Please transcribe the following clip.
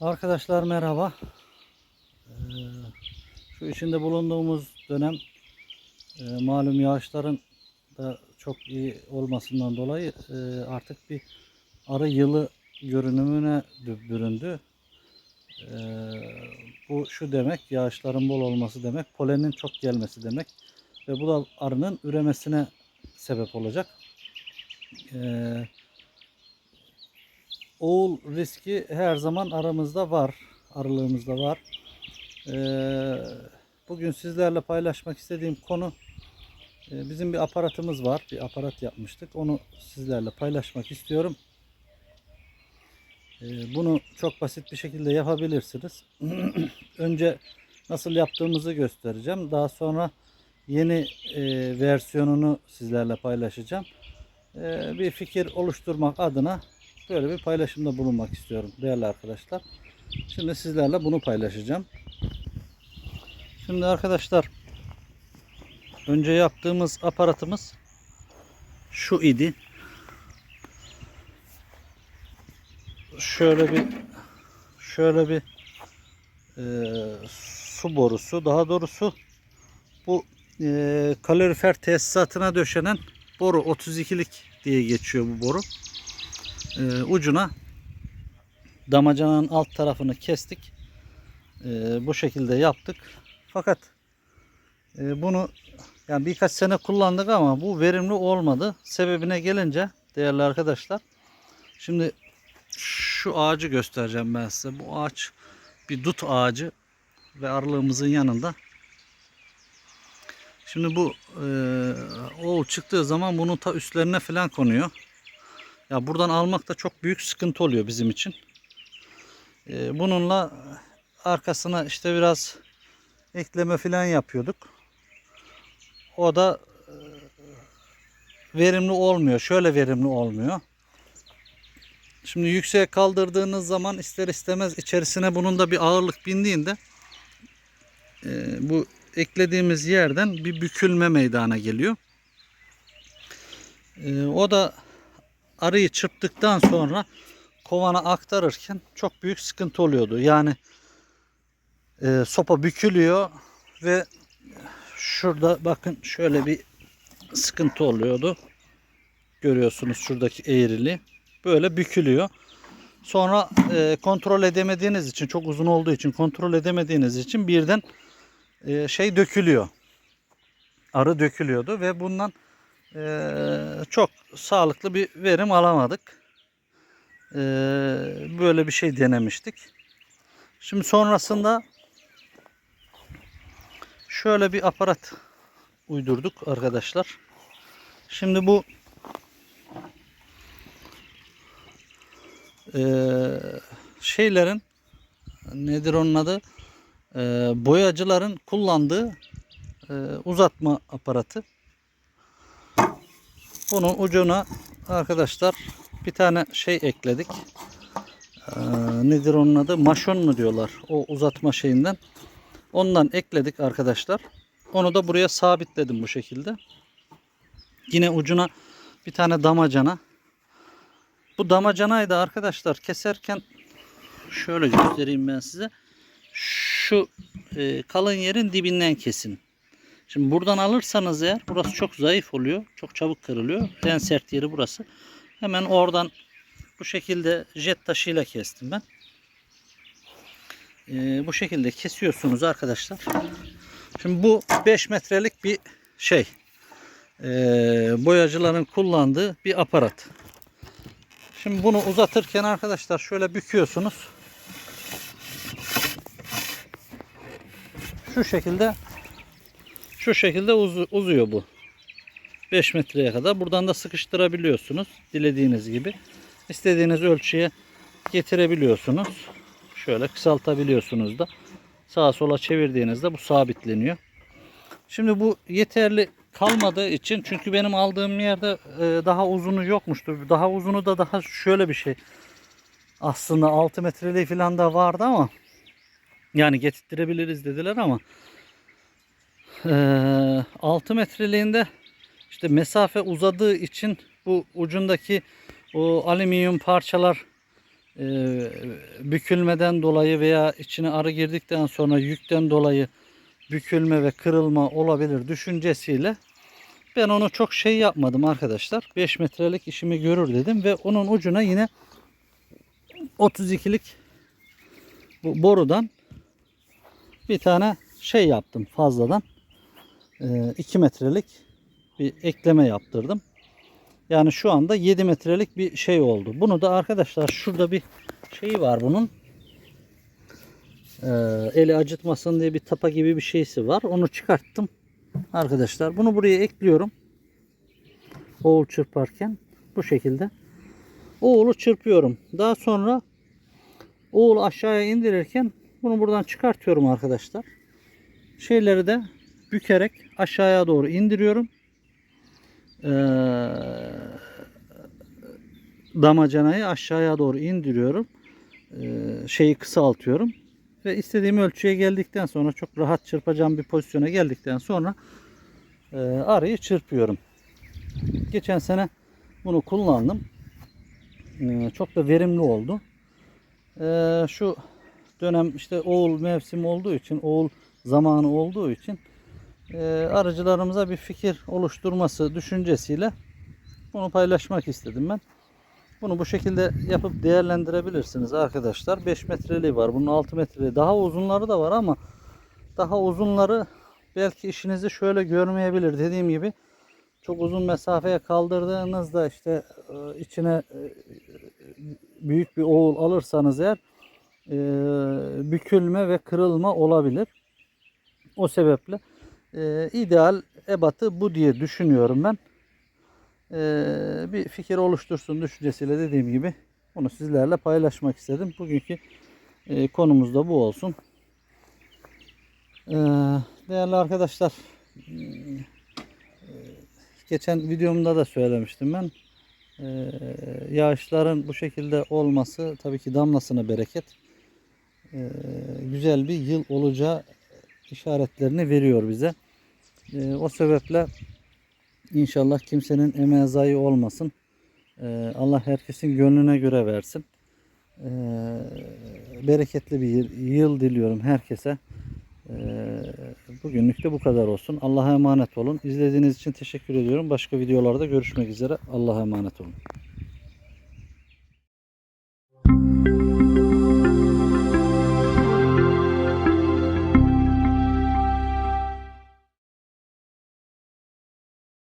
Arkadaşlar merhaba. Ee, şu içinde bulunduğumuz dönem e, malum yağışların da çok iyi olmasından dolayı e, artık bir arı yılı görünümüne dü- büründü. Ee, bu şu demek yağışların bol olması demek polenin çok gelmesi demek ve bu da arının üremesine sebep olacak. Ee, oğul riski her zaman aramızda var. Aralığımızda var. Ee, bugün sizlerle paylaşmak istediğim konu e, bizim bir aparatımız var. Bir aparat yapmıştık. Onu sizlerle paylaşmak istiyorum. Ee, bunu çok basit bir şekilde yapabilirsiniz. Önce nasıl yaptığımızı göstereceğim. Daha sonra yeni e, versiyonunu sizlerle paylaşacağım. Ee, bir fikir oluşturmak adına böyle bir paylaşımda bulunmak istiyorum değerli arkadaşlar. Şimdi sizlerle bunu paylaşacağım. Şimdi arkadaşlar önce yaptığımız aparatımız şu idi. Şöyle bir şöyle bir e, su borusu daha doğrusu bu e, kalorifer tesisatına döşenen boru 32'lik diye geçiyor bu boru e, ucuna damacananın alt tarafını kestik. E, bu şekilde yaptık. Fakat e, bunu yani birkaç sene kullandık ama bu verimli olmadı. Sebebine gelince değerli arkadaşlar şimdi şu ağacı göstereceğim ben size. Bu ağaç bir dut ağacı ve aralığımızın yanında. Şimdi bu e, oğul çıktığı zaman bunun ta üstlerine falan konuyor. Ya buradan almak da çok büyük sıkıntı oluyor bizim için. Ee, bununla arkasına işte biraz ekleme falan yapıyorduk. O da e, verimli olmuyor. Şöyle verimli olmuyor. Şimdi yükseğe kaldırdığınız zaman ister istemez içerisine bunun da bir ağırlık bindiğinde e, bu eklediğimiz yerden bir bükülme meydana geliyor. E, o da arıyı çırptıktan sonra kovana aktarırken çok büyük sıkıntı oluyordu. Yani e, sopa bükülüyor ve şurada bakın şöyle bir sıkıntı oluyordu. Görüyorsunuz şuradaki eğrili. Böyle bükülüyor. Sonra e, kontrol edemediğiniz için çok uzun olduğu için kontrol edemediğiniz için birden e, şey dökülüyor. Arı dökülüyordu ve bundan çok sağlıklı bir verim alamadık. Ee, böyle bir şey denemiştik. Şimdi sonrasında şöyle bir aparat uydurduk arkadaşlar. Şimdi bu ee, şeylerin nedir onun adı? Ee, boyacıların kullandığı ee, uzatma aparatı. Bunun ucuna arkadaşlar bir tane şey ekledik. Ee, nedir onun adı? Maşon mu diyorlar? O uzatma şeyinden. Ondan ekledik arkadaşlar. Onu da buraya sabitledim bu şekilde. Yine ucuna bir tane damacana. Bu damacanayı da arkadaşlar keserken şöyle göstereyim ben size. Şu e, kalın yerin dibinden kesin. Şimdi buradan alırsanız eğer burası çok zayıf oluyor. Çok çabuk kırılıyor. En sert yeri burası. Hemen oradan bu şekilde jet taşıyla kestim ben. Ee, bu şekilde kesiyorsunuz arkadaşlar. Şimdi bu 5 metrelik bir şey. Ee, boyacıların kullandığı bir aparat. Şimdi bunu uzatırken arkadaşlar şöyle büküyorsunuz. Şu şekilde şu şekilde uz- uzuyor bu. 5 metreye kadar. Buradan da sıkıştırabiliyorsunuz. Dilediğiniz gibi. İstediğiniz ölçüye getirebiliyorsunuz. Şöyle kısaltabiliyorsunuz da. Sağa sola çevirdiğinizde bu sabitleniyor. Şimdi bu yeterli kalmadığı için çünkü benim aldığım yerde e, daha uzunu yokmuştu. Daha uzunu da daha şöyle bir şey. Aslında 6 metreliği falan da vardı ama yani getirtirebiliriz dediler ama 6 metreliğinde işte mesafe uzadığı için bu ucundaki o alüminyum parçalar e, bükülmeden dolayı veya içine arı girdikten sonra yükten dolayı bükülme ve kırılma olabilir düşüncesiyle ben onu çok şey yapmadım arkadaşlar. 5 metrelik işimi görür dedim ve onun ucuna yine 32'lik bu borudan bir tane şey yaptım fazladan. 2 metrelik bir ekleme yaptırdım. Yani şu anda 7 metrelik bir şey oldu. Bunu da arkadaşlar şurada bir şeyi var bunun. Ee, eli acıtmasın diye bir tapa gibi bir şeysi var. Onu çıkarttım. Arkadaşlar bunu buraya ekliyorum. Oğul çırparken bu şekilde. Oğulu çırpıyorum. Daha sonra oğul aşağıya indirirken bunu buradan çıkartıyorum arkadaşlar. Şeyleri de bükerek aşağıya doğru indiriyorum. Ee, damacanayı aşağıya doğru indiriyorum. Ee, şeyi kısaltıyorum. Ve istediğim ölçüye geldikten sonra çok rahat çırpacağım bir pozisyona geldikten sonra e, arıyı çırpıyorum. Geçen sene bunu kullandım. Ee, çok da verimli oldu. Ee, şu dönem işte oğul mevsim olduğu için, oğul zamanı olduğu için arıcılarımıza bir fikir oluşturması düşüncesiyle bunu paylaşmak istedim ben. Bunu bu şekilde yapıp değerlendirebilirsiniz arkadaşlar. 5 metreliği var. Bunun 6 metreliği. Daha uzunları da var ama daha uzunları belki işinizi şöyle görmeyebilir. Dediğim gibi çok uzun mesafeye kaldırdığınızda işte e, içine e, büyük bir oğul alırsanız eğer e, bükülme ve kırılma olabilir. O sebeple e, ideal ebatı bu diye düşünüyorum ben. E, bir fikir oluştursun düşüncesiyle dediğim gibi bunu sizlerle paylaşmak istedim. Bugünkü e, konumuz da bu olsun. E, değerli arkadaşlar e, geçen videomda da söylemiştim ben. E, yağışların bu şekilde olması tabii ki damlasına bereket. E, güzel bir yıl olacağı işaretlerini veriyor bize. E, o sebeple inşallah kimsenin emeği zayi olmasın. E, Allah herkesin gönlüne göre versin. E, bereketli bir yıl, yıl diliyorum herkese. E, bugünlük de bu kadar olsun. Allah'a emanet olun. İzlediğiniz için teşekkür ediyorum. Başka videolarda görüşmek üzere. Allah'a emanet olun.